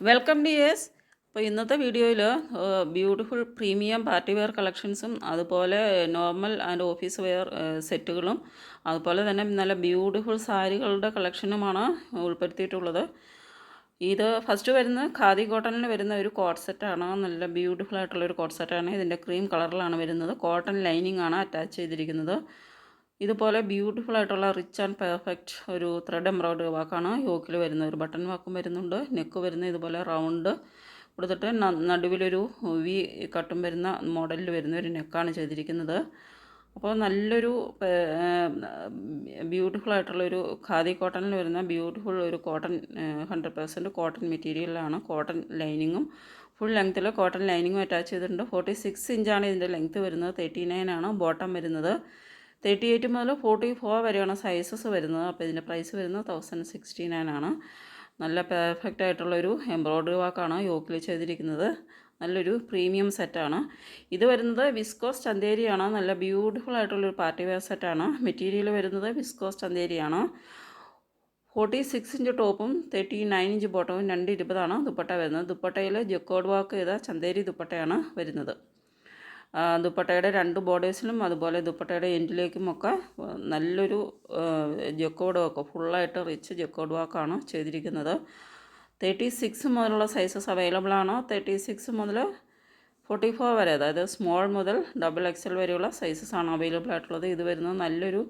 Welcome dears. അപ്പോൾ ഇന്നത്തെ വീഡിയോയിൽ ബ്യൂട്ടിഫുൾ പ്രീമിയം പാർട്ടി വെയർ കളക്ഷൻസും അതുപോലെ നോർമൽ ആൻഡ് ഓഫീസ് വെയർ സെറ്റുകളും അതുപോലെ തന്നെ നല്ല ബ്യൂട്ടിഫുൾ സാരികളുടെ കളക്ഷനുമാണ് ഉൾപ്പെടുത്തിയിട്ടുള്ളത്. ഇത് ഫസ്റ്റ് വരുന്ന ഖാദി കോട്ടണിൽ വരുന്ന ഒരു കോട്ട് സെറ്റാണ്. നല്ല ബ്യൂട്ടിഫുൾ ആയിട്ടുള്ള ഒരു കോട്ട് സെറ്റാണ്. ഇതിന്റെ ക്രീം കളറിലാണ് വരുന്നത്. കോട്ടൺ ലൈനിങ് ആണ് അറ്റാച്ച് ചെയ്തിരിക്കുന്നത്. ഇതുപോലെ ബ്യൂട്ടിഫുൾ ആയിട്ടുള്ള റിച്ച് ആൻഡ് പെർഫെക്റ്റ് ഒരു ത്രെഡ് എംബ്രോയിഡറി വാക്കാണ്. യോക്കിൽ വരുന്ന ഒരു ബട്ടൺ വാക്കും വരുന്നുണ്ട്. നെക്ക് വരുന്ന ഇതുപോലെ റൗണ്ട് കൊടുത്തിട്ട് നടുവിലൊരു വി കട്ടും വരുന്ന മോഡലിൽ വരുന്ന ഒരു നെക്കാണ് ചെയ്തിരിക്കുന്നത്. അപ്പോൾ നല്ലൊരു ബ്യൂട്ടിഫുൾ ആയിട്ടുള്ളൊരു ഖാദി കോട്ടണിൽ വരുന്ന ബ്യൂട്ടിഫുൾ ഒരു കോട്ടൺ ഹൺഡ്രഡ് പെർസെന്റ് കോട്ടൺ മെറ്റീരിയലാണ് കോട്ടൺ ലൈനിങ്ങും ഫുൾ ലെങ്ത്തിൽ കോട്ടൺ ലൈനിങ്ങും അറ്റാച്ച് ചെയ്തിട്ടുണ്ട്. ഫോർട്ടി സിക്സ് ഇഞ്ചാണ് ഇതിന്റെ ലെങ്ത്ത് വരുന്നത്. തേർട്ടി നയൻ ആണ്. ബോട്ടം വരുന്നത്. തേർട്ടി എയ്റ്റ് മുതൽ ഫോർട്ടി ഫോർ വരെയാണ് സൈസസ് വരുന്നത്. അപ്പോൾ ഇതിന്റെ പ്രൈസ് വരുന്നത് തൗസൻഡ് സിക്സ്റ്റി നയൻ ആണ്. നല്ല പെർഫെക്റ്റ് ആയിട്ടുള്ളൊരു എംബ്രോയ്ഡറി വർക്കാണ് യോക്കിൽ ചെയ്തിരിക്കുന്നത്. നല്ലൊരു പ്രീമിയം സെറ്റാണ് ഇത് വരുന്നത് വിസ്കോസ് ചന്തേരിയാണ്. നല്ല ബ്യൂട്ടിഫുൾ ആയിട്ടുള്ളൊരു പാർട്ടി വെയർ സെറ്റാണ് മെറ്റീരിയൽ വരുന്നത് വിസ്കോസ് ചന്തേരിയാണ്. ഫോർട്ടി സിക്സ് ഇഞ്ച് ടോപ്പും തേർട്ടി നയൻ ഇഞ്ച് ബോട്ടവും രണ്ട് ഇരുപതാണ് ദുപ്പട്ട വരുന്നത്. ദുപ്പട്ടയിൽ ജക്കോഡ് വാക്ക് ചെയ്ത ചന്തേരി ദുപ്പട്ടയാണ് വരുന്നത്. ദുപ്പട്ടയുടെ രണ്ട് ബോർഡേഴ്സിലും അതുപോലെ ദുപ്പട്ടയുടെ എൻഡിലേക്കും ഒക്കെ നല്ലൊരു ജക്കോഡ് വർക്ക് ഫുള്ളായിട്ട് റിച്ച് ജക്കോഡ് വർക്കാണ് ചെയ്തിരിക്കുന്നത്. തേർട്ടി സിക്സ് മുതലുള്ള സൈസസ് അവൈലബിൾ ആണ്. തേർട്ടി സിക്സ് മുതൽ ഫോർട്ടി ഫോർ വരെ അതായത് സ്മോൾ മുതൽ ഡബിൾ എക്സൽ വരെയുള്ള സൈസസ് ആണ് അവൈലബിൾ ആയിട്ടുള്ളത്. ഇത് വരുന്നത് നല്ലൊരു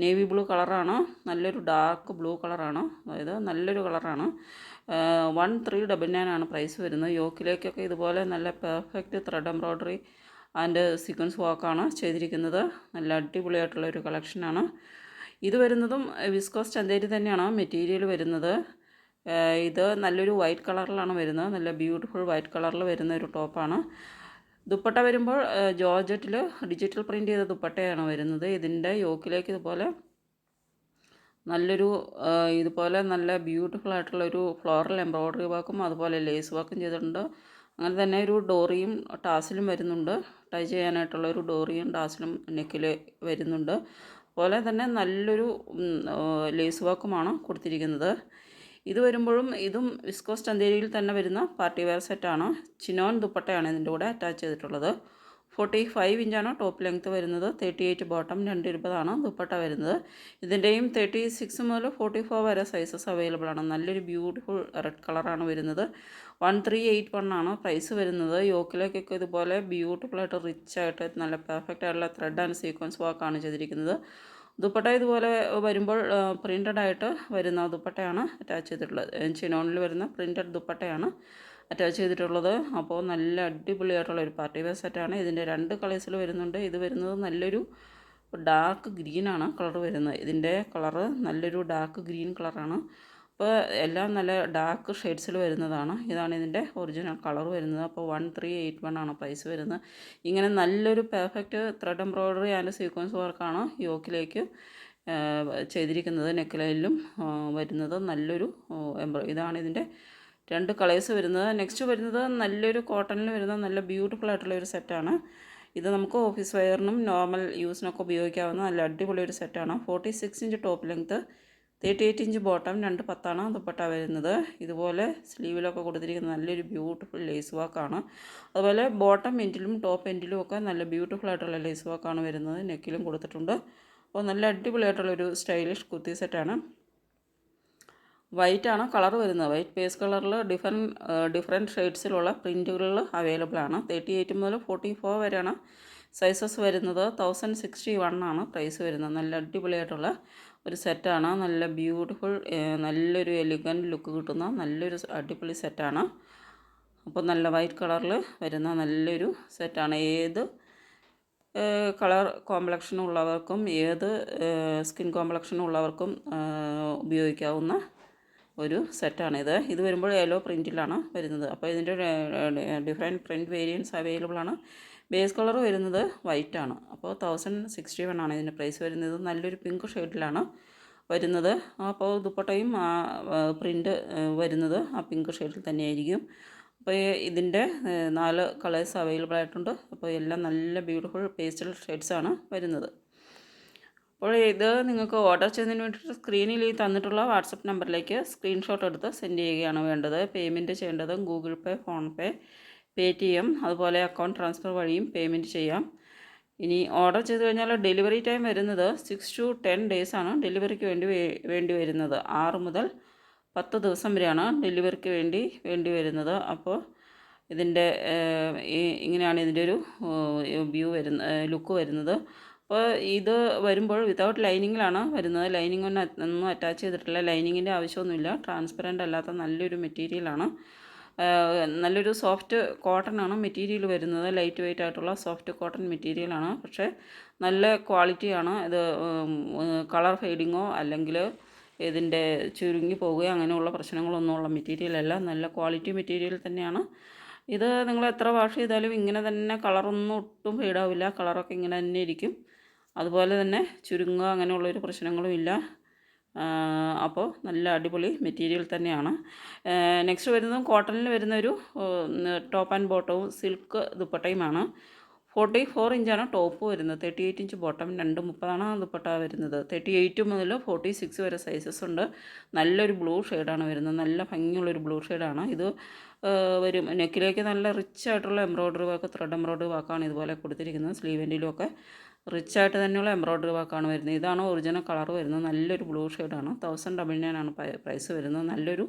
നേവി ബ്ലൂ കളറാണ് നല്ലൊരു ഡാർക്ക് ബ്ലൂ കളറാണ് അതായത് നല്ലൊരു കളറാണ് വൺ ത്രീ ഡബിൾ നയൻ ആണ് പ്രൈസ് വരുന്നത്. യോക്കിലേക്കൊക്കെ ഇതുപോലെ നല്ല perfect thread embroidery and sequence വർക്കാണ് ചെയ്തിരിക്കുന്നത്. നല്ല അടിപൊളിയായിട്ടുള്ള ഒരു കളക്ഷനാണ് ഇത് വരുന്നതും വിസ്കോസ് ചന്തേരി തന്നെയാണ് മെറ്റീരിയൽ വരുന്നത്. ഇത് നല്ലൊരു വൈറ്റ് കളറിലാണ് വരുന്നത്. നല്ല ബ്യൂട്ടിഫുൾ വൈറ്റ് കളറിൽ വരുന്ന ഒരു ടോപ്പാണ് ദുപ്പട്ട വരുമ്പോൾ ജോർജറ്റിൽ ഡിജിറ്റൽ പ്രിന്റ് ചെയ്ത ദുപ്പട്ടയാണ് വരുന്നത്. ഇതിന്റെ യോക്കിലേക്ക് ഇതുപോലെ നല്ലൊരു ഇതുപോലെ നല്ല ബ്യൂട്ടിഫുൾ ആയിട്ടുള്ളൊരു ഫ്ലോറൽ എംബ്രോയ്ഡറി വർക്കും അതുപോലെ ലേസ് വർക്കും ചെയ്തിട്ടുണ്ട്. അങ്ങനെ തന്നെ ഒരു ഡോറിയും ടാസിലും വരുന്നുണ്ട്. ടൈ ചെയ്യാനായിട്ടുള്ള ഒരു ഡോറിയും ടാസിലും നെക്കിൽ വരുന്നുണ്ട്. അതുപോലെ തന്നെ നല്ലൊരു ലേസ് വർക്കുമാണ് കൊടുത്തിരിക്കുന്നത്. ഇത് വരുമ്പോഴും ഇതും വിസ്കോസ് ചന്തേരിയിൽ തന്നെ വരുന്ന പാർട്ടി വെയർ സെറ്റാണ് ചിനോൻ ദുപ്പട്ടയാണ് ഇതിന്റെ കൂടെ അറ്റാച്ച് ചെയ്തിട്ടുള്ളത്. ഫോർട്ടി ഫൈവ് ഇഞ്ചാണ് ടോപ്പ് ലെങ്ത്ത് വരുന്നത്. തേർട്ടി എയ്റ്റ് ബോട്ടം രണ്ട് ഇരുപതാണ് ദുപ്പട്ട വരുന്നത്. ഇതിന്റെയും തേർട്ടി സിക്സ് മുതൽ ഫോർട്ടി ഫോർ വരെ സൈസസ് അവൈലബിൾ ആണ്. നല്ലൊരു ബ്യൂട്ടിഫുൾ റെഡ് കളറാണ് വരുന്നത്. വൺ ത്രീ എയ്റ്റ് വൺ ആണ് പ്രൈസ് വരുന്നത്. യോക്കിലേക്കൊക്കെ ഇതുപോലെ ബ്യൂട്ടിഫുൾ ആയിട്ട് റിച്ച് ആയിട്ട് നല്ല പെർഫെക്റ്റ് ആയിട്ടുള്ള ത്രെഡ് ആൻഡ് സീക്വൻസ് വർക്കാണ് ചെയ്തിരിക്കുന്നത്. ദുപ്പട്ട ഇതുപോലെ വരുമ്പോൾ പ്രിന്റഡ് ആയിട്ട് വരുന്ന ദുപ്പട്ടയാണ് അറ്റാച്ച് ചെയ്തിട്ടുള്ളത്. ചിനോണിൽ വരുന്ന പ്രിന്റഡ് ദുപ്പട്ടയാണ് അറ്റാച്ച് ചെയ്തിട്ടുള്ളത്. അപ്പോൾ നല്ല അടിപൊളിയായിട്ടുള്ള ഒരു പാർട്ടി വെയർ സെറ്റാണ് ഇതിന്റെ രണ്ട് കളേഴ്സിൽ വരുന്നുണ്ട്. ഇത് വരുന്നത് നല്ലൊരു ഡാർക്ക് ഗ്രീനാണ് കളർ വരുന്നത്. ഇതിന്റെ കളറ് നല്ലൊരു ഡാർക്ക് ഗ്രീൻ കളറാണ് അപ്പോൾ എല്ലാം നല്ല ഡാർക്ക് ഷെയ്ഡ്സിൽ വരുന്നതാണ്. ഇതാണ് ഇതിന്റെ ഒറിജിനൽ കളർ വരുന്നത്. അപ്പോൾ വൺ ത്രീ എയ്റ്റ് വൺ ആണ് പ്രൈസ് വരുന്നത്. ഇങ്ങനെ നല്ലൊരു perfect thread embroidery and sequence വർക്കാണ് യോക്കിലേക്ക് ചെയ്തിരിക്കുന്നത്. നെക്ലൈനിലും വരുന്നത് നല്ലൊരു എംബ്രോ ഇതാണ് ഇതിന്റെ രണ്ട് കളേഴ്സ് വരുന്നത്. നെക്സ്റ്റ് വരുന്നത് നല്ലൊരു കോട്ടണിൽ വരുന്ന നല്ല ബ്യൂട്ടിഫുൾ ആയിട്ടുള്ള ഒരു സെറ്റാണ് ഇത് നമുക്ക് ഓഫീസ് വെയറിനും നോർമൽ യൂസിനൊക്കെ ഉപയോഗിക്കാവുന്ന നല്ല അടിപൊളി ഒരു സെറ്റാണ് forty six inch top length thirty eight inch bottom രണ്ട് പത്താണ് ദുപ്പട്ട വരുന്നത്. ഇതുപോലെ സ്ലീവിലൊക്കെ കൊടുത്തിരിക്കുന്ന നല്ലൊരു ബ്യൂട്ടിഫുൾ ലേസ് വർക്കാണ് അതുപോലെ ബോട്ടം എൻഡിലും ടോപ്പ് എൻഡിലും ഒക്കെ നല്ല ബ്യൂട്ടിഫുൾ ആയിട്ടുള്ള ലേസ് വർക്കാണ് വരുന്നത്. നെക്കിലും കൊടുത്തിട്ടുണ്ട്. അപ്പോൾ നല്ല അടിപൊളിയായിട്ടുള്ളൊരു സ്റ്റൈലിഷ് കുത്തി സെറ്റാണ് വൈറ്റ് ആണ്. കളർ വരുന്നത്? വൈറ്റ് പേസ് കളറിൽ ഡിഫറെന്റ് ഡിഫറെന്റ് ഷെയ്ഡ്സിലുള്ള പ്രിന്റുകളിൽ അവൈലബിൾ ആണ്. തേർട്ടി എയ്റ്റ് മുതൽ ഫോർട്ടി ഫോർ വരെയാണ് സൈസസ് വരുന്നത്. തൗസൻഡ് സിക്സ്റ്റി വൺ ആണ് പ്രൈസ് വരുന്നത്. നല്ല അടിപൊളിയായിട്ടുള്ള ഒരു സെറ്റാണ്. നല്ല ബ്യൂട്ടിഫുൾ നല്ലൊരു എലിഗന്റ് ലുക്ക് കിട്ടുന്ന നല്ലൊരു അടിപൊളി സെറ്റാണ്. അപ്പോൾ നല്ല വൈറ്റ് കളറിൽ വരുന്ന നല്ലൊരു സെറ്റാണ്. ഏത് കളർ കോംപ്ലക്ഷൻ ഉള്ളവർക്കും ഏത് സ്കിൻ കോംപ്ലക്ഷൻ ഉള്ളവർക്കും ഉപയോഗിക്കാവുന്ന ഒരു സെറ്റാണിത് ഇത്. വരുമ്പോൾ യെല്ലോ പ്രിന്റിലാണ് വരുന്നത്. അപ്പോൾ ഇതിന്റെ ഡിഫറെന്റ് പ്രിന്റ് വേരിയൻസ് അവൈലബിൾ ആണ് ബേസ് കളർ വരുന്നത് വൈറ്റ് ആണ് അപ്പോൾ തൗസൻഡ് സിക്സ്റ്റി വൺ ആണ് ഇതിന്റെ പ്രൈസ് വരുന്നത്. നല്ലൊരു പിങ്ക് ഷെയ്ഡിലാണ്. വരുന്നത്. അപ്പോൾ ദുപ്പട്ടയും ആ പ്രിന്റ് വരുന്നത് ആ പിങ്ക് ഷെയ്ഡിൽ തന്നെയായിരിക്കും. അപ്പോൾ ഇതിന്റെ നാല് കളേഴ്സ് അവൈലബിൾ ആയിട്ടുണ്ട്. അപ്പോൾ എല്ലാം നല്ല ബ്യൂട്ടിഫുൾ പേസ്റ്റൽ ഷെയ്ഡ്സാണ് വരുന്നത്. അപ്പോൾ ഇത് നിങ്ങൾക്ക് ഓർഡർ ചെയ്യുന്നതിന് വേണ്ടിയിട്ട് സ്ക്രീനിൽ ഈ തന്നിട്ടുള്ള വാട്സപ്പ് നമ്പറിലേക്ക് സ്ക്രീൻഷോട്ട് എടുത്ത് സെൻഡ് ചെയ്യുകയാണ് വേണ്ടത്. പേയ്മെന്റ് ചെയ്യേണ്ടത് Google Pay PhonePe Paytm അതുപോലെ അക്കൗണ്ട് ട്രാൻസ്ഫർ വഴിയും പേയ്മെന്റ് ചെയ്യാം. ഇനി ഓർഡർ ചെയ്ത് കഴിഞ്ഞാൽ ഡെലിവറി ടൈം വരുന്നത് സിക്സ് ടു ടെൻ ഡേയ്സ് ആണ് ഡെലിവറിക്ക് വേണ്ടി വേണ്ടി വരുന്നത്. ആറ് മുതൽ പത്ത് ദിവസം വരെയാണ് ഡെലിവറിക്ക് വേണ്ടി വേണ്ടി വരുന്നത്. അപ്പോൾ ഇതിന്റെ ഇങ്ങനെയാണ് ഇതിന്റെ ഒരു വ്യൂ വരുന്ന ലുക്ക് വരുന്നത്. അപ്പോൾ ഇത് വരുമ്പോൾ വിതൗട്ട് ലൈനിങ്ങിലാണ് വരുന്നത്. ലൈനിങ് ഒന്നും ഒന്നും അറ്റാച്ച് ചെയ്തിട്ടില്ല. ലൈനിങ്ങിന്റെ ആവശ്യമൊന്നുമില്ല. ട്രാൻസ്പെറന്റ് അല്ലാത്ത നല്ലൊരു മെറ്റീരിയലാണ് നല്ലൊരു സോഫ്റ്റ് കോട്ടൺ ആണ് മെറ്റീരിയൽ വരുന്നത്. ലൈറ്റ് വെയിറ്റ് ആയിട്ടുള്ള സോഫ്റ്റ് കോട്ടൺ മെറ്റീരിയലാണ് പക്ഷേ നല്ല ക്വാളിറ്റിയാണ് ഇത് കളർ ഫെയ്ഡിങ്ങോ അല്ലെങ്കിൽ ഇതിന്റെ ചുരുങ്ങി പോവുകയോ അങ്ങനെയുള്ള പ്രശ്നങ്ങളൊന്നും മെറ്റീരിയൽ അല്ല. നല്ല ക്വാളിറ്റി മെറ്റീരിയൽ തന്നെയാണ്. ഇത് നിങ്ങൾ എത്ര വാഷ് ചെയ്താലും ഇങ്ങനെ തന്നെ കളറൊന്നും ഒട്ടും ഫെയ്ഡാവില്ല കളറൊക്കെ ഇങ്ങനെ തന്നെ ഇരിക്കും. അതുപോലെ തന്നെ ചുരുങ്ങുക അങ്ങനെയുള്ളൊരു പ്രശ്നങ്ങളും ഇല്ല. അപ്പോൾ നല്ല അടിപൊളി മെറ്റീരിയൽ തന്നെയാണ്. നെക്സ്റ്റ് വരുന്നതും കോട്ടണിൽ വരുന്ന ഒരു ടോപ്പ് ആൻഡ് ബോട്ടവും സിൽക്ക് ദുപ്പട്ടയുമാണ്. ഫോർട്ടി ഫോർ ഇഞ്ചാണ് ടോപ്പ് വരുന്നത്. തേർട്ടി എയ്റ്റ് ഇഞ്ച് ബോട്ടം രണ്ട് മുപ്പതാണ് ദുപ്പട്ട വരുന്നത്. തേർട്ടി എയ്റ്റ് മുതൽ ഫോർട്ടി സിക്സ് വരെ സൈസസ് ഉണ്ട്. നല്ലൊരു ബ്ലൂ ഷെയ്ഡാണ് വരുന്നത്. നല്ല ഭംഗിയുള്ളൊരു ബ്ലൂ ഷെയ്ഡാണ്. ഇത് വരും. നെക്കിലേക്ക് നല്ല റിച്ച് ആയിട്ടുള്ള എംബ്രോയ്ഡറി വർക്ക് ത്രെഡ് എംബ്രോയ്ഡറി വർക്കാണ് ഇതുപോലെ കൊടുത്തിരിക്കുന്നത്. സ്ലീവെന്റിലും ഒക്കെ റിച്ച് ആയിട്ട് തന്നെയുള്ള എംബ്രോയ്ഡറി വർക്കാണ് വരുന്നത്. ഇതാണ് ഒറിജിനൽ കളർ വരുന്നത്. നല്ലൊരു ബ്ലൂ ഷെയ്ഡാണ് തൗസൻഡ് ഡബിൾ ആണ് പ്രൈസ് വരുന്നത്. നല്ലൊരു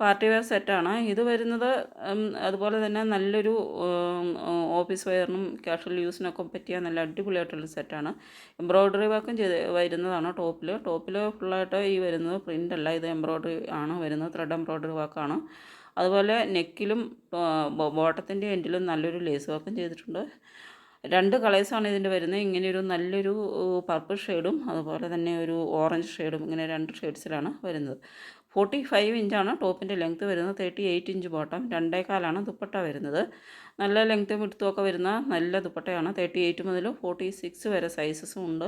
പാർട്ടി വെയർ സെറ്റാണ് ഇത് വരുന്നത് അതുപോലെ തന്നെ നല്ലൊരു ഓഫീസ് വെയറിനും കാഷ്വൽ യൂസിനൊക്കെ പറ്റിയ നല്ല അടിപൊളിയായിട്ടുള്ള സെറ്റാണ് എംബ്രോയ്ഡറി വർക്കും ചെയ്ത് വരുന്നതാണ് ടോപ്പിൽ ടോപ്പിൽ ഫുള്ളായിട്ട് ഈ വരുന്നത് പ്രിന്റ് അല്ല. ഇത് എംബ്രോയ്ഡറി ആണ് വരുന്നത്. ത്രെഡ് എംബ്രോയ്ഡറി വർക്കാണ് അതുപോലെ നെക്കിലും ബോട്ടത്തിന്റെ എൻഡിലും നല്ലൊരു ലേസ് വർക്കും ചെയ്തിട്ടുണ്ട്. രണ്ട് കളേഴ്സാണ് ഇതിന്റെ വരുന്നത്. ഇങ്ങനെ ഒരു നല്ലൊരു പർപ്പിൾ ഷെയ്ഡും അതുപോലെ തന്നെ ഒരു ഓറഞ്ച് ഷെയ്ഡും ഇങ്ങനെ രണ്ട് ഷെയ്ഡ്സിലാണ് വരുന്നത്. ഫോർട്ടി ഫൈവ് ഇഞ്ചാണ് ടോപ്പിന്റെ ലെങ്ത്ത് വരുന്നത്. തേർട്ടി എയ്റ്റ് ഇഞ്ച് ബോട്ടം രണ്ടേകാലാണ് ദുപ്പട്ട വരുന്നത്. നല്ല ലെങ്ത്തും വിടുത്തുമൊക്കെ വരുന്ന നല്ല ദുപ്പട്ടയാണ്. തേർട്ടി എയ്റ്റ് മുതൽ ഫോർട്ടി സിക്സ് വരെ സൈസസും ഉണ്ട്.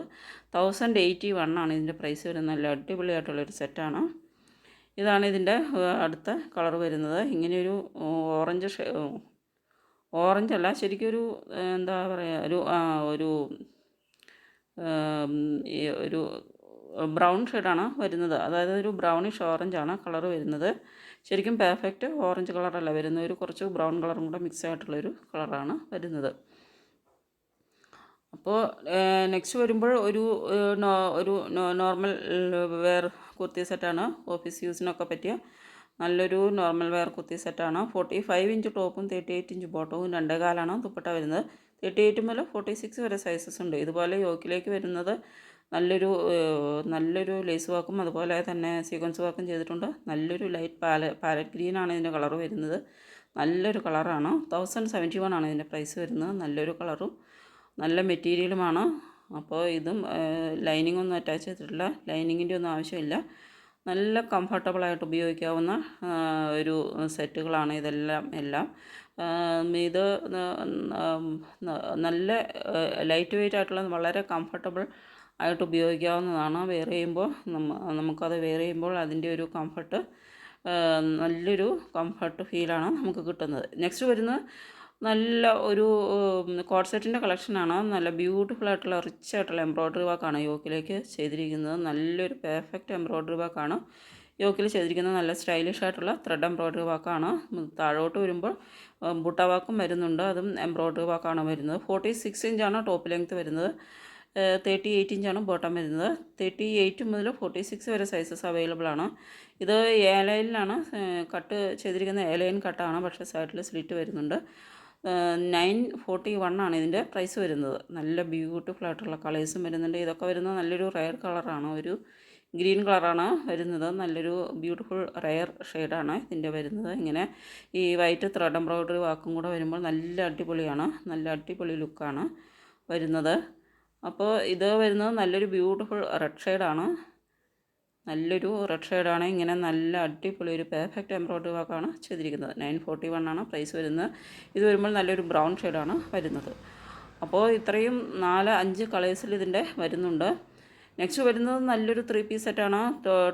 തൗസൻഡ് എയ്റ്റി വൺ ആണ് ഇതിന്റെ പ്രൈസ് വരുന്നത്. നല്ല അടിപൊളിയായിട്ടുള്ളൊരു സെറ്റാണ് ഇതാണ് ഇതിന്റെ അടുത്ത കളർ വരുന്നത്. ഇങ്ങനെയൊരു ഓറഞ്ച് ഓറഞ്ച് അല്ല ശരിക്കും ഒരു എന്താ പറയുക ഒരു ഒരു ഒരു ബ്രൗൺ ഷെയ്ഡാണ് വരുന്നത്. അതായത് ഒരു ബ്രൗണിഷ് ഓറഞ്ച് ആണ് കളർ വരുന്നത്. ശരിക്കും പെർഫെക്റ്റ് ഓറഞ്ച് കളറല്ല വരുന്ന ഒരു കുറച്ച് ബ്രൗൺ കളറും കൂടെ മിക്സ് ആയിട്ടുള്ളൊരു കളറാണ് വരുന്നത്. അപ്പോൾ നെക്സ്റ്റ് വരുമ്പോൾ ഒരു ഒരു നോർമൽ വെയർ കുർത്തി സെറ്റാണ് ഓഫീസ് യൂസിനൊക്കെ പറ്റിയ നല്ലൊരു നോർമൽ വെയർ കുത്തി സെറ്റാണ് ഫോർട്ടി ഫൈവ് ഇഞ്ച് ടോപ്പും തേർട്ടി എയ്റ്റ് ഇഞ്ച് ബോട്ടവും രണ്ടേ കാലാണ് ദുപ്പട്ട വരുന്നത്. തേർട്ടി എയ്റ്റ് മുതൽ ഫോർട്ടി സിക്സ് വരെ സൈസസ് ഉണ്ട്. ഇതുപോലെ യോക്കിലേക്ക് വരുന്നത് നല്ലൊരു നല്ലൊരു ലേസ് വാക്കും അതുപോലെ തന്നെ സീക്വൻസ് വാക്കും ചെയ്തിട്ടുണ്ട്. നല്ലൊരു ലൈറ്റ് പാല പാലറ്റ് ഗ്രീനാണ് ഇതിന്റെ കളർ വരുന്നത്. നല്ലൊരു കളറാണ് തൗസൻഡ് സെവന്റി വൺ ആണ് ഇതിന്റെ പ്രൈസ് വരുന്നത്. നല്ലൊരു കളറും നല്ല മെറ്റീരിയലുമാണ് അപ്പോൾ ഇതും ലൈനിങ് ഒന്നും അറ്റാച്ച് ചെയ്തിട്ടില്ല. ലൈനിങ്ങിന്റെ ഒന്നും ആവശ്യമില്ല. നല്ല കംഫർട്ടബിളായിട്ട് ഉപയോഗിക്കാവുന്ന ഒരു സെറ്റുകളാണ് ഇതെല്ലാം എല്ലാം. ഇത് നല്ല ലൈറ്റ് വെയിറ്റ് ആയിട്ടുള്ള വളരെ കംഫർട്ടബിൾ ആയിട്ട് ഉപയോഗിക്കാവുന്നതാണ്. വെയർ ചെയ്യുമ്പോൾ നമുക്കത് വെയർ ചെയ്യുമ്പോൾ അതിന്റെ ഒരു കംഫർട്ട് നല്ലൊരു കംഫർട്ട് ഫീലാണ് നമുക്ക് കിട്ടുന്നത്. നെക്സ്റ്റ് വരുന്നത് നല്ല ഒരു കോഡ് കളക്ഷനാണ്. നല്ല ബ്യൂട്ടിഫുൾ ആയിട്ടുള്ള റിച്ച് ആയിട്ടുള്ള എംബ്രോയ്ഡറി വർക്കാണ് യോക്കിലേക്ക് ചെയ്തിരിക്കുന്നത്. നല്ലൊരു പെർഫെക്റ്റ് എംബ്രോയ്ഡറി വർക്കാണ്. യോക്കിൽ ചെയ്തിരിക്കുന്നത് നല്ല സ്റ്റൈലിഷ് ആയിട്ടുള്ള ത്രെഡ് എംബ്രോയ്ഡറി വർക്കാണ്. താഴോട്ട് വരുമ്പോൾ ബുട്ട വാക്കും വരുന്നുണ്ട്. അതും എംബ്രോയ്ഡറി വർക്കാണ് വരുന്നത്. ഫോർട്ടി സിക്സ് ഇഞ്ചാണ് ടോപ്പ് ലെങ്ത് വരുന്നത്. തേർട്ടി എയ്റ്റ് ഇഞ്ചാണ് ബോട്ടം വരുന്നത്. തേർട്ടി എയ്റ്റ് മുതൽ ഫോർട്ടി സിക്സ് വരെ സൈസസ് അവൈലബിൾ ആണ്. ഇത് ഏലൈനിലാണ് കട്ട് ചെയ്തിരിക്കുന്ന ഏലൈൻ കട്ടാണ്. പക്ഷേ സൈഡിൽ സ്ലിറ്റ് വരുന്നുണ്ട്. നയൻ ഫോർട്ടി വൺ ആണ് ഇതിന്റെ പ്രൈസ് വരുന്നത്. നല്ല ബ്യൂട്ടിഫുൾ ആയിട്ടുള്ള കളേഴ്സും വരുന്നുണ്ട്. ഇതൊക്കെ വരുന്നത് നല്ലൊരു റയർ കളറാണ്. ഒരു ഗ്രീൻ കളറാണ് വരുന്നത്. നല്ലൊരു ബ്യൂട്ടിഫുൾ റയർ ഷെയ്ഡാണ് ഇതിന്റെ വരുന്നത്. ഇങ്ങനെ ഈ വൈറ്റ് ത്രെഡ് എംബ്രോയ്ഡറി വാക്കും കൂടെ വരുമ്പോൾ നല്ല അടിപൊളിയാണ്. നല്ല അടിപൊളി ലുക്കാണ് വരുന്നത്. അപ്പോൾ ഇത് വരുന്നത് നല്ലൊരു ബ്യൂട്ടിഫുൾ റെഡ് ഷെയ്ഡാണ്. നല്ലൊരു റെഡ് ഷെയ്ഡാണ്. ഇങ്ങനെ നല്ല അടിപൊളി ഒരു പെർഫെക്റ്റ് എംബ്രോയ്ഡറി വർക്കാണ് ചെയ്തിരിക്കുന്നത്. നയൻ ഫോർട്ടി വൺ ആണ് പ്രൈസ് വരുന്നത്. ഇത് വരുമ്പോൾ നല്ലൊരു ബ്രൗൺ ഷെയ്ഡാണ് വരുന്നത്. അപ്പോൾ ഇത്രയും നാല് അഞ്ച് കളേഴ്സിൽ ഇതിന്റെ വരുന്നുണ്ട്. നെക്സ്റ്റ് വരുന്നത് നല്ലൊരു ത്രീ പീസ് സെറ്റാണ്.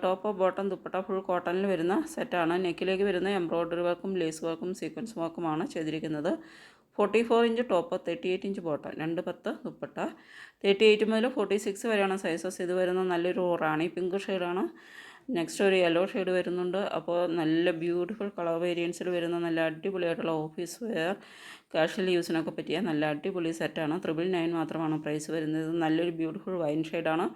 ടോപ്പ് ബോട്ടം ദുപ്പട്ട ഫുൾ കോട്ടണിൽ വരുന്ന സെറ്റാണ്. നെക്കിലേക്ക് വരുന്ന എംബ്രോയ്ഡറി വർക്കും ലേസ് വർക്കും സീക്വൻസ് വർക്കുമാണ് ചെയ്തിരിക്കുന്നത്. Forty four inch top thirty eight inch bottom രണ്ട് പത്ത് ദുപ്പട്ട. തേർട്ടി എയ്റ്റ് മുതൽ ഫോർട്ടി സിക്സ് വരെയാണ് സൈസസ്. ഇത് വരുന്ന നല്ലൊരു റാണി പിങ്ക് ഷെയ്ഡാണ്. നെക്സ്റ്റ് ഒരു യെല്ലോ ഷെയ്ഡ് വരുന്നുണ്ട്. അപ്പോൾ നല്ല ബ്യൂട്ടിഫുൾ കളർ വേരിയൻസിൽ വരുന്ന നല്ല അടിപൊളിയായിട്ടുള്ള ഓഫീസ് വെയർ കാഷ്വൽ യൂസിനൊക്കെ പറ്റിയ നല്ല അടിപൊളി സെറ്റാണ്. ത്രിബിൾ നയൻ മാത്രമാണ് പ്രൈസ് വരുന്നത്. നല്ലൊരു ബ്യൂട്ടിഫുൾ വൈൻ ഷെയ്ഡാണ്.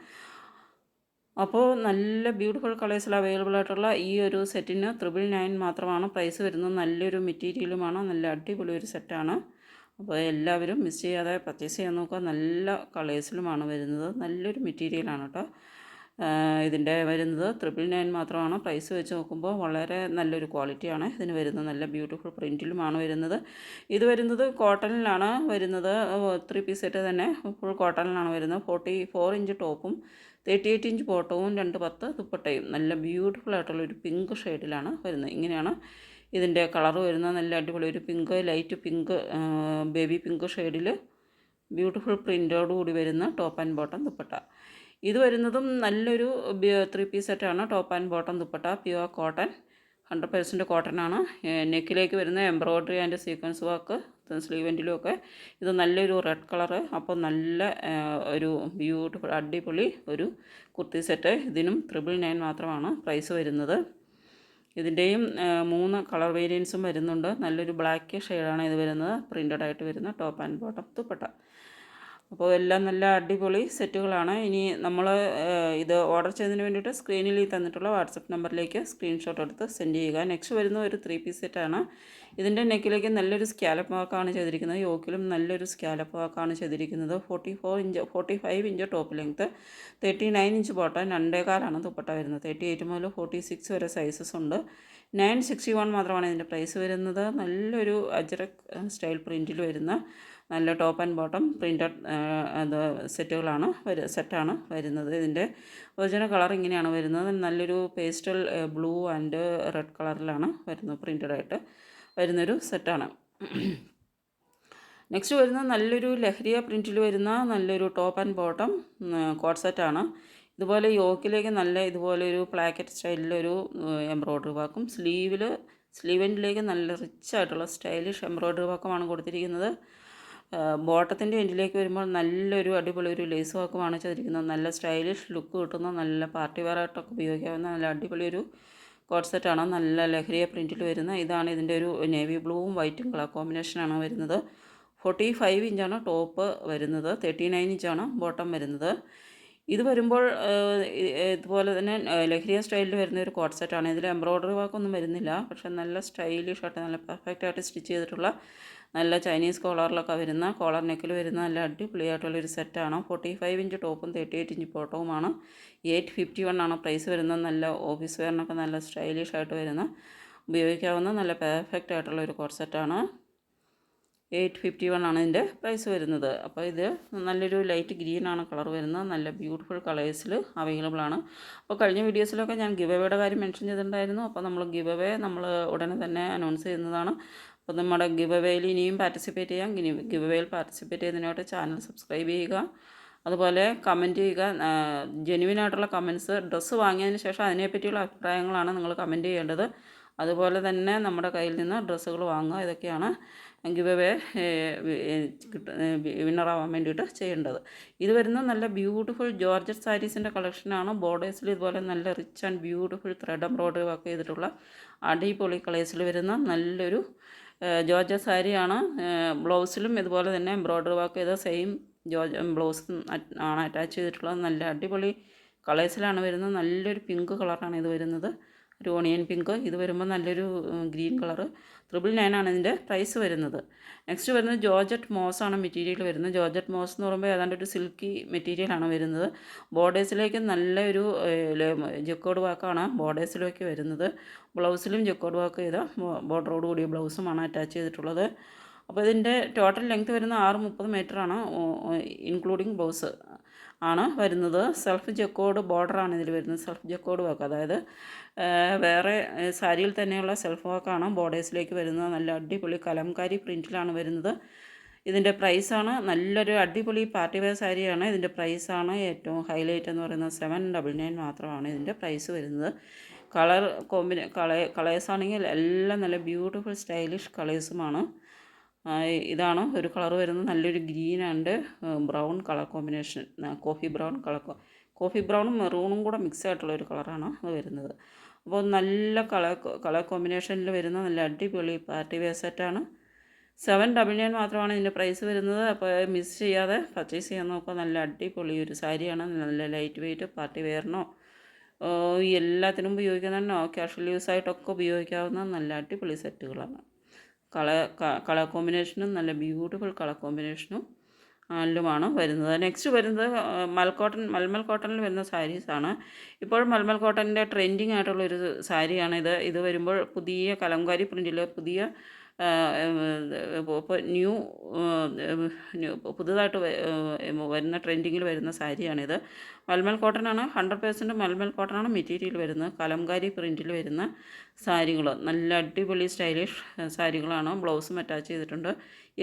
അപ്പോൾ നല്ല ബ്യൂട്ടിഫുൾ കളേഴ്സിൽ അവൈലബിൾ ആയിട്ടുള്ള ഈ ഒരു സെറ്റിന് ത്രിബിൾ നയൻ മാത്രമാണ് പ്രൈസ് വരുന്നത്. നല്ലൊരു മെറ്റീരിയലുമാണ്. നല്ല അടിപൊളി ഒരു സെറ്റാണ്. അപ്പോൾ എല്ലാവരും മിസ് ചെയ്യാതെ പർച്ചേസ് ചെയ്യാൻ നോക്കുക. നല്ല കളേഴ്സിലുമാണ് വരുന്നത്. നല്ലൊരു മെറ്റീരിയലാണ് കേട്ടോ. ഇതിന്റെ വരുന്നത് ട്രിപ്പിൾ നയൻ മാത്രമാണ്. പ്രൈസ് വെച്ച് നോക്കുമ്പോൾ വളരെ നല്ലൊരു ക്വാളിറ്റിയാണ് ഇതിന് വരുന്നത് നല്ല ബ്യൂട്ടിഫുൾ പ്രിന്റിലുമാണ് വരുന്നത്. ഇത് വരുന്നത് കോട്ടണിലാണ് വരുന്നത്. ത്രീ പീസ് സെറ്റ് തന്നെ. ഫുൾ കോട്ടണിലാണ് വരുന്നത്. ഫോർട്ടി ഫോർ ഇഞ്ച് ടോപ്പും തേർട്ടി എയ്റ്റ് ഇഞ്ച് ബോട്ടവും രണ്ട് പത്ത് ദുപ്പട്ടയും. നല്ല ബ്യൂട്ടിഫുൾ ആയിട്ടുള്ള ഒരു പിങ്ക് ഷെയ്ഡിലാണ് വരുന്നത്. ഇങ്ങനെയാണ് ഇതിന്റെ കളർ വരുന്നത് നല്ല അടിപൊളി ഒരു pink light pink baby pink ഷെയ്ഡിൽ ബ്യൂട്ടിഫുൾ പ്രിന്റോട് കൂടി വരുന്ന ടോപ്പ് ആൻഡ് ബോട്ടം ദുപ്പട്ട. ഇത് വരുന്നതും നല്ലൊരു ത്രീ പീസ് സെറ്റാണ് top and bottom dupatta pure cotton hundred percent cotton ആണ്. നെക്കിലേക്ക് വരുന്ന എംബ്രോയ്ഡറി ആൻഡ് സീക്വൻസ് വർക്ക് സ്ലീവെന്റിലും ഒക്കെ. ഇത് നല്ലൊരു റെഡ് കളറ് അപ്പോൾ നല്ല ഒരു ബ്യൂട്ടിഫുൾ അടിപൊളി ഒരു കുർത്തി സെറ്റ് ഇതിനും ത്രിബിൾ നയൻ മാത്രമാണ് പ്രൈസ് വരുന്നത്. ഇതിന്റെയും മൂന്ന് കളർ വേരിയൻസും വരുന്നുണ്ട്. നല്ലൊരു ബ്ലാക്ക് ഷെയ്ഡാണ് ഇത് വരുന്നത്. പ്രിന്റഡ് ആയിട്ട് വരുന്ന ടോപ്പ് ആൻഡ് ബോട്ടം തുപ്പട്ട അപ്പോൾ എല്ലാം നല്ല അടിപൊളി സെറ്റുകളാണ്. ഇനി നമ്മൾ ഇത് ഓർഡർ ചെയ്തതിന് വേണ്ടിയിട്ട് സ്ക്രീനിൽ തന്നിട്ടുള്ള വാട്സപ്പ് നമ്പറിലേക്ക് സ്ക്രീൻഷോട്ട് എടുത്ത് സെൻഡ് ചെയ്യുക. നെക്സ്റ്റ് വരുന്ന ഒരു ത്രീ പീസ് സെറ്റാണ്. ഇതിന്റെ നെക്കിലേക്ക് നല്ലൊരു സ്കാലപ്പ് വാക്കാണ് ചെയ്തിരിക്കുന്നത്. യോക്കിലും നല്ലൊരു സ്കാലപ്പ് വാക്കാണ് ചെയ്തിരിക്കുന്നത്. Forty four inch forty five inch top length thirty nine inch bottom രണ്ടേകാലാണ് ദുപ്പട്ട വരുന്നത്. തേർട്ടി എയ്റ്റ് മുതൽ ഫോർട്ടി സിക്സ് വരെ സൈസസ് ഉണ്ട്. നയൻ സിക്സ്റ്റി വൺ മാത്രമാണ് ഇതിന്റെ പ്രൈസ് വരുന്നത്. നല്ലൊരു അജറക് സ്റ്റൈൽ പ്രിന്റിൽ വരുന്ന നല്ല ടോപ്പ് ആൻഡ് ബോട്ടം പ്രിന്റഡ് അത് സെറ്റുകളാണ് വരു സെറ്റാണ് വരുന്നത്. ഇതിന്റെ ഒറിജിനൽ കളർ ഇങ്ങനെയാണ് വരുന്നത്. നല്ലൊരു പേസ്റ്റൽ ബ്ലൂ ആൻഡ് റെഡ് കളറിലാണ് വരുന്നത് പ്രിന്റഡ് ആയിട്ട് വരുന്നൊരു സെറ്റാണ്. നെക്സ്റ്റ് വരുന്ന നല്ലൊരു ലഹരിയ പ്രിന്റിൽ വരുന്ന നല്ലൊരു ടോപ്പ് ആൻഡ് ബോട്ടം കോട്ട് സെറ്റാണ് ഇതുപോലെ യോക്കിലേക്ക് നല്ല ഇതുപോലെ ഒരു പ്ലാക്കറ്റ് സ്റ്റൈലിലൊരു എംബ്രോയ്ഡറി വർക്കും സ്ലീവിൽ സ്ലീവെന്റിലേക്ക് നല്ല റിച്ച് ആയിട്ടുള്ള സ്റ്റൈലിഷ് എംബ്രോയ്ഡറി വർക്കുമാണ് കൊടുത്തിരിക്കുന്നത്. ബോട്ടത്തിന്റെ എൻഡിലേക്ക് വരുമ്പോൾ നല്ലൊരു അടിപൊളി ഒരു ലേസ് വർക്കുമാണ് ചെയ്തിരിക്കുന്നത്. നല്ല സ്റ്റൈലിഷ് ലുക്ക് കിട്ടുന്ന നല്ല പാർട്ടി വെയർ ആയിട്ടൊക്കെ ഉപയോഗിക്കാവുന്ന നല്ല അടിപൊളി ഒരു കോട്ട് സെറ്റാണ് നല്ല ലഹരിയ പ്രിന്റിൽ വരുന്ന ഇതാണ് ഇതിന്റെ ഒരു നേവി ബ്ലൂവും വൈറ്റും കളർ കോമ്പിനേഷനാണ് വരുന്നത്. ഫോർട്ടി ഫൈവ് ഇഞ്ചാണ് ടോപ്പ് വരുന്നത്. തേർട്ടി നയൻ ഇഞ്ചാണ് ബോട്ടം വരുന്നത്. ഇത് വരുമ്പോൾ ഇതുപോലെ തന്നെ ലഹരിയ സ്റ്റൈലിൽ വരുന്ന ഒരു കോട്ട് സെറ്റാണ് ഇതിൽ എംബ്രോയ്ഡറി വർക്കൊന്നും വരുന്നില്ല. പക്ഷെ നല്ല സ്റ്റൈലിഷ് ആയിട്ട് നല്ല പെർഫെക്റ്റ് ആയിട്ട് സ്റ്റിച്ച് ചെയ്തിട്ടുള്ള നല്ല ചൈനീസ് കോളറിലൊക്കെ വരുന്ന കോളർ നെക്കിൽ വരുന്ന നല്ല അടിപൊളിയായിട്ടുള്ളൊരു സെറ്റാണ് ഫോർട്ടി ഫൈവ് ഇഞ്ച് ടോപ്പും തേർട്ടി എയ്റ്റ് ഇഞ്ച് ബോട്ടവുമാണ് എയ്റ്റ് ഫിഫ്റ്റി വൺ ആണ് പ്രൈസ് വരുന്നത്. നല്ല ഓഫീസ് വെയറിനൊക്കെ നല്ല സ്റ്റൈലിഷ് ആയിട്ട് വരുന്ന ഉപയോഗിക്കാവുന്ന നല്ല പെർഫെക്റ്റ് ആയിട്ടുള്ള ഒരു കോട്ട് സെറ്റാണ് എയ്റ്റ് ഫിഫ്റ്റി വൺ ആണ് ഇതിന്റെ പ്രൈസ് വരുന്നത്. അപ്പോൾ ഇത് നല്ലൊരു ലൈറ്റ് ഗ്രീൻ ആണ് കളർ വരുന്നത്. നല്ല ബ്യൂട്ടിഫുൾ കളേഴ്സിൽ അവൈലബിൾ ആണ്. അപ്പോൾ കഴിഞ്ഞ വീഡിയോസിലൊക്കെ ഞാൻ ഗിവ് അവേയുടെ കാര്യം മെൻഷൻ ചെയ്തിട്ടുണ്ടായിരുന്നു. അപ്പോൾ നമ്മൾ ഗിവ് അവേ നമ്മൾ ഉടനെ തന്നെ അനൗൺസ് ചെയ്യുന്നതാണ്. അപ്പോൾ നമ്മുടെ ഗിവ് അവേയിൽ ഇനിയും പാർട്ടിസിപ്പേറ്റ് ചെയ്യാം. ഗിവ് അവേയിൽ പാർട്ടിസിപ്പേറ്റ് ചെയ്യുന്നതിനോട്ട് ചാനൽ സബ്സ്ക്രൈബ് ചെയ്യുക. അതുപോലെ കമന്റ് ചെയ്യുക. ജെനുവിൻ ആയിട്ടുള്ള കമൻസ് ഡ്രസ്സ് വാങ്ങിയതിന് ശേഷം അതിനെപ്പറ്റിയുള്ള അഭിപ്രായങ്ങളാണ് നിങ്ങൾ കമന്റ് ചെയ്യേണ്ടത്. അതുപോലെ തന്നെ നമ്മുടെ കയ്യിൽ നിന്ന് ഡ്രസ്സുകൾ വാങ്ങുക. ഇതൊക്കെയാണ് ഗിവ് അവേ വിന്നറാവാൻ വേണ്ടിയിട്ട് ചെയ്യേണ്ടത്. ഇത് വരുന്ന നല്ല ബ്യൂട്ടിഫുൾ ജോർജറ്റ് സാരീസിന്റെ കളക്ഷനാണ് ബോർഡേഴ്സിൽ ഇതുപോലെ നല്ല rich and beautiful thread embroidery work ചെയ്തിട്ടുള്ള അടിപൊളി കളേഴ്സിൽ വരുന്ന നല്ലൊരു ജോർജ സാരിയാണ് ബ്ലൗസിലും ഇതുപോലെ തന്നെ എംബ്രോയിഡറി വർക്ക് ചെയ്ത സെയിം ജോർജ് ബ്ലൗസ് ആണ് അറ്റാച്ച് ചെയ്തിട്ടുള്ളത്. നല്ല അടിപൊളി കളേഴ്സിലാണ് വരുന്നത് നല്ലൊരു പിങ്ക് കളറാണ് ഇത് വരുന്നത്. ഒരു ഓണിയൻ പിങ്ക്. ഇത് വരുമ്പോൾ നല്ലൊരു ഗ്രീൻ കളർ ട്രിപ്പിൾ നയൻ ആണ് ഇതിന്റെ പ്രൈസ് വരുന്നത്. നെക്സ്റ്റ് വരുന്നത് ജോർജറ്റ് മോസ് ആണ് മെറ്റീരിയൽ വരുന്നത്. ജോർജറ്റ് മോസ് എന്ന് പറയുമ്പോൾ ഏതാണ്ട് ഒരു സിൽക്കി മെറ്റീരിയലാണ് വരുന്നത്. ബോർഡേഴ്സിലേക്ക് നല്ലൊരു ജക്കോഡ് വാക്കാണ് ബോർഡേഴ്സിലേക്ക് വരുന്നത്. ബ്ലൗസിലും ജക്കോഡ് വാക്ക് ചെയ്ത ബോർഡറോട് കൂടിയ ബ്ലൗസുമാണ് അറ്റാച്ച് ചെയ്തിട്ടുള്ളത്. അപ്പോൾ ഇതിന്റെ ടോട്ടൽ ലെങ്ത് വരുന്ന ആറ് മുപ്പത് മീറ്ററാണ് ഇൻക്ലൂഡിങ് ബ്ലൗസ്. ആണ് വരുന്നത്. സെൽഫ് ജക്കോഡ് ബോർഡറാണ് ഇതിൽ വരുന്നത്. സെൽഫ് ജക്കോഡ് വർക്ക് അതായത് വേറെ സാരിയിൽ തന്നെയുള്ള സെൽഫ് വർക്കാണ് ബോർഡേഴ്സിലേക്ക് വരുന്നത്. നല്ല അടിപൊളി കലംകാരി പ്രിന്റിലാണ് വരുന്നത്. ഇതിന്റെ പ്രൈസാണ് നല്ലൊരു അടിപൊളി പാർട്ടി വെയർ സാരിയാണ്. ഇതിന്റെ പ്രൈസാണ് ഏറ്റവും ഹൈലൈറ്റ് എന്ന് പറയുന്നത് സെവൻ ഡബിൾ നയൻ മാത്രമാണ് ഇതിന്റെ പ്രൈസ് വരുന്നത്. കളർ കോമ്പിനേ കളേ കളേഴ്സ് ആണെങ്കിൽ എല്ലാം നല്ല ബ്യൂട്ടിഫുൾ സ്റ്റൈലിഷ് കളേഴ്സുമാണ് ഇതാണ് ഒരു കളർ വരുന്നത്. നല്ലൊരു green and brown colour combination. Coffee brown colour coffee ബ്രൗണും മെറൂണും കൂടെ മിക്സ് ആയിട്ടുള്ള ഒരു കളറാണ് അത് വരുന്നത്. അപ്പോൾ നല്ല കളർ കളർ കോമ്പിനേഷനിൽ വരുന്ന നല്ല അടിപൊളി പാർട്ടി വെയർ സെറ്റാണ്. സെവൻ ഡബിൾ നയൻ മാത്രമാണ് ഇതിന്റെ പ്രൈസ് വരുന്നത്. അപ്പോൾ മിസ് ചെയ്യാതെ പർച്ചേസ് ചെയ്യാൻ നോക്കുക നല്ല അടിപൊളി ഒരു സാരിയാണ്. നല്ല ലൈറ്റ് വെയിറ്റ് പാർട്ടി വെയറിനോ എല്ലാത്തിനും ഉപയോഗിക്കുന്നതിനോ ക്യാഷ്വൽ യൂസ് ആയിട്ടൊക്കെ ഉപയോഗിക്കാവുന്ന നല്ല അടിപൊളി സെറ്റുകളാണ്. കളർ കളർ കോമ്പിനേഷനും നല്ല ബ്യൂട്ടിഫുൾ കളർ കോമ്പിനേഷനും ലുമാണ് വരുന്നത്. നെക്സ്റ്റ് വരുന്നത് മൽക്കോട്ടൺ മൽമൽ കോട്ടണിൽ വരുന്ന സാരീസാണ് ഇപ്പോൾ മൽമൽ കോട്ടണിന്റെ ട്രെൻഡിങ് ആയിട്ടുള്ള ഒരു സാരിയാണ് ഇത്. ഇത് വരുമ്പോൾ പുതിയ കലങ്കാരി പ്രിന്റിൽ പുതിയ ഇപ്പോൾ ന്യൂ പുതുതായിട്ട് വരുന്ന ട്രെൻഡിങ്ങിൽ വരുന്ന സാരിയാണിത്. മൽമൽ കോട്ടനാണ് ഹൺഡ്രഡ് പേഴ്സന്റ് മൽമൽ കോട്ടനാണ് മെറ്റീരിയൽ വരുന്നത്. കലംകാരി പ്രിന്റിൽ വരുന്ന സാരികൾ നല്ല അടിപൊളി സ്റ്റൈലിഷ് സാരികളാണ്. ബ്ലൗസും അറ്റാച്ച് ചെയ്തിട്ടുണ്ട്.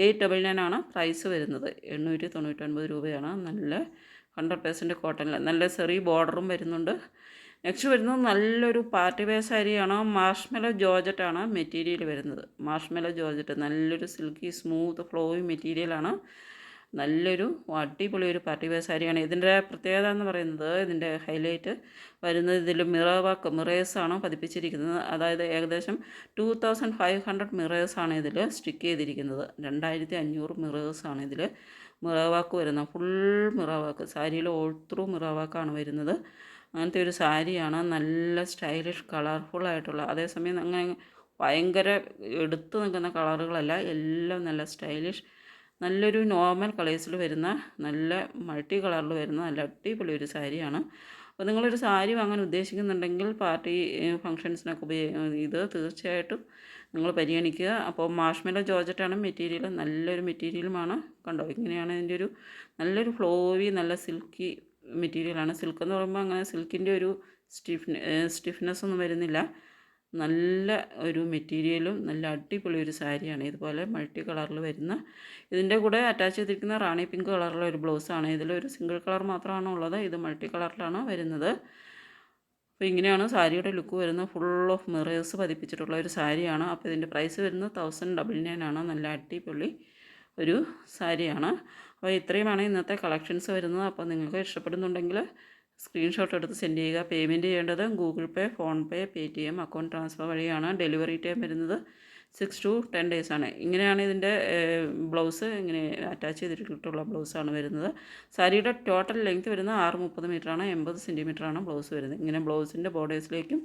എയ്റ്റ് ഡബിൾ നയൻ ആണ് പ്രൈസ് വരുന്നത്. എണ്ണൂറ്റി തൊണ്ണൂറ്റൊൻപത് രൂപയാണ്. നല്ല ഹൺഡ്രഡ് പേഴ്സന്റ് കോട്ടണിൽ നല്ല ചെറിയ ബോർഡറും വരുന്നുണ്ട്. നെക്സ്റ്റ് വരുന്നത് നല്ലൊരു പാർട്ടി വെയർ സാരിയാണ് മാഷ്മെലോ ജോർജറ്റാണ് മെറ്റീരിയൽ വരുന്നത്? മാഷ്മെലോ ജോർജറ്റ് നല്ലൊരു സിൽക്കി സ്മൂത്ത് ഫ്ലോയി മെറ്റീരിയലാണ് നല്ലൊരു അടിപൊളി ഒരു പാർട്ടി വെയർ സാരിയാണ് ഇതിന്റെ പ്രത്യേകത എന്ന് പറയുന്നത് ഇതിന്റെ ഹൈലൈറ്റ് വരുന്നത് ഇതിൽ മിറർ വർക്ക് മിറേഴ്സാണ് പതിപ്പിച്ചിരിക്കുന്നത്. അതായത് ഏകദേശം ടു തൗസൻഡ് ഫൈവ് ഹൺഡ്രഡ് മിറേഴ്സാണ് ഇതിൽ സ്റ്റിക്ക് ചെയ്തിരിക്കുന്നത്. രണ്ടായിരത്തി അഞ്ഞൂറ് മിറേഴ്സാണ് ഇതിൽ മിറർ വർക്ക് വരുന്നത്. ഫുൾ മിറർ വർക്ക് സാരിയിൽ ഓൾ ത്രൂ മിറർ വർക്കാണ് വരുന്നത്. അങ്ങനത്തെ ഒരു സാരിയാണ് നല്ല സ്റ്റൈലിഷ് കളർഫുൾ ആയിട്ടുള്ള. അതേസമയം അങ്ങനെ ഭയങ്കര എടുത്തു നിൽക്കുന്ന കളറുകളല്ല എല്ലാം നല്ല സ്റ്റൈലിഷ് നല്ലൊരു നോർമൽ കളേഴ്സിൽ വരുന്ന നല്ല മൾട്ടി കളറിൽ വരുന്ന നല്ല അടിപൊളി ഒരു സാരിയാണ്. അപ്പോൾ നിങ്ങളൊരു സാരി വാങ്ങാൻ ഉദ്ദേശിക്കുന്നുണ്ടെങ്കിൽ പാർട്ടി ഫങ്ഷൻസിനൊക്കെ ഉപയോഗ ഇത് തീർച്ചയായിട്ടും നിങ്ങൾ പരിഗണിക്കുക. അപ്പോൾ മാഷ്മെലോ ജോർജറ്റാണ് മെറ്റീരിയൽ നല്ലൊരു മെറ്റീരിയലുമാണ് കണ്ടോ? ഇങ്ങനെയാണ് ഇതിന്റെ ഒരു നല്ലൊരു ഫ്ലോവി നല്ല സിൽക്കി മെറ്റീരിയലാണ്. സിൽക്ക് എന്ന് പറയുമ്പോൾ അങ്ങനെ സിൽക്കിന്റെ ഒരു സ്റ്റിഫ് സ്റ്റിഫ്നെസ് ഒന്നും വരുന്നില്ല. നല്ല ഒരു മെറ്റീരിയലും നല്ല അടിപൊളി ഒരു സാരിയാണ്. ഇതുപോലെ മൾട്ടി കളറിൽ വരുന്ന ഇതിന്റെ കൂടെ അറ്റാച്ച് ചെയ്തിരിക്കുന്ന റാണി പിങ്ക് കളറിലെ ഒരു ബ്ലൗസാണ്. ഇതിലൊരു സിംഗിൾ കളർ മാത്രമാണ് ഉള്ളത്. ഇത് മൾട്ടി കളറിലാണ് വരുന്നത്. അപ്പോൾ ഇങ്ങനെയാണ് സാരിയുടെ ലുക്ക് വരുന്നത്. ഫുൾ ഓഫ് മിറേഴ്സ് പതിപ്പിച്ചിട്ടുള്ള ഒരു സാരിയാണ്. അപ്പോൾ ഇതിന്റെ പ്രൈസ് വരുന്നത് തൗസൻഡ് ഡബിൾ നയൻ ആണ്. നല്ല അടിപൊളി ഒരു സാരിയാണ്. അപ്പോൾ ഇത്രയുമാണ് ഇന്നത്തെ കളക്ഷൻസ് വരുന്നത്. അപ്പോൾ നിങ്ങൾക്ക് ഇഷ്ടപ്പെടുന്നുണ്ടെങ്കിൽ സ്ക്രീൻഷോട്ട് എടുത്ത് സെൻഡ് ചെയ്യുക. പേയ്മെന്റ് ചെയ്യേണ്ടത് ഗൂഗിൾ പേ ഫോൺ പേ pay T M account transfer വഴിയാണ്. ഡെലിവറി ടൈം വരുന്നത് സിക്സ് ടു ടെൻ ഡേയ്സ് ആണ്. ഇങ്ങനെയാണ് ഇതിന്റെ ബ്ലൗസ് ഇങ്ങനെ അറ്റാച്ച് ചെയ്തിട്ടുള്ള ബ്ലൗസാണ് വരുന്നത്. സാരിയുടെ ടോട്ടൽ ലെങ്ത് വരുന്നത് ആറ് മുപ്പത് മീറ്ററാണ്. എൺപത് സെന്റിമീറ്ററാണ് ബ്ലൗസ് വരുന്നത്. ഇങ്ങനെ ബ്ലൗസിന്റെ ബോർഡേഴ്സിലേക്കും